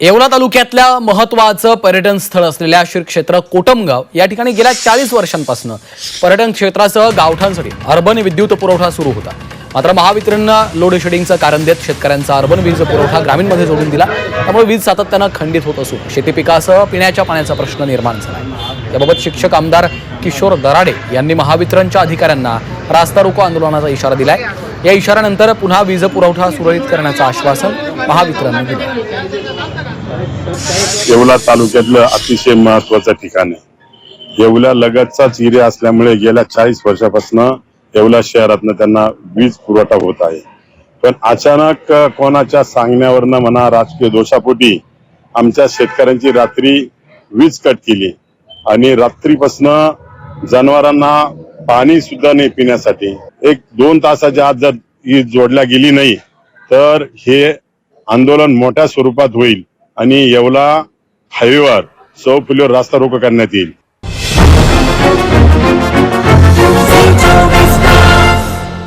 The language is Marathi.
येवला तालुक्यातल्या महत्वाचं पर्यटन स्थळ असलेल्या श्री क्षेत्र कोटमगाव या ठिकाणी गेल्या चाळीस वर्षांपासून पर्यटन क्षेत्रासह गावठांसाठी अर्बन विद्युत पुरवठा सुरू होता. मात्र महावितरणनं लोड शेडिंगचं कारण देत शेतकऱ्यांचा अर्बन वीज पुरवठा ग्रामीणमध्ये जोडून दिला. त्यामुळे वीज सातत्यानं खंडित होत असून शेती पिकासह पिण्याच्या पाण्याचा प्रश्न निर्माण झाला याबाबत शिक्षक आमदार किशोर दराडे यांनी महावितरणच्या अधिकाऱ्यांना रास्ता रोको आंदोलनाचा इशारा दिलाय. या इशाऱ्यानंतर पुन्हा वीज पुरवठा सुरळीत करण्याचं आश्वासन महावितरणनं दिलं येवला तालुक्यातलं अतिशय महत्वाचं ठिकाण आहे. येवला लगतचाच एरिया असल्यामुळे गेल्या चाळीस वर्षापासून येवला शहरातनं त्यांना वीज पुरवठा होत आहे. पण अचानक कोणाच्या सांगण्यावरनं म्हणा राजकीय दोषापोटी आमच्या शेतकऱ्यांची रात्री वीज कट केली. आणि रात्रीपासनं जनावरांना पाणी सुद्धा नाही पिण्यासाठी. एक दोन तासाच्या आत जर ही जोडल्या गेली नाही तर हे आंदोलन मोठ्या स्वरूपात होईल आणि येवला हायवेवर सौ फुलीवर रास्ता रोको करण्यात येईल.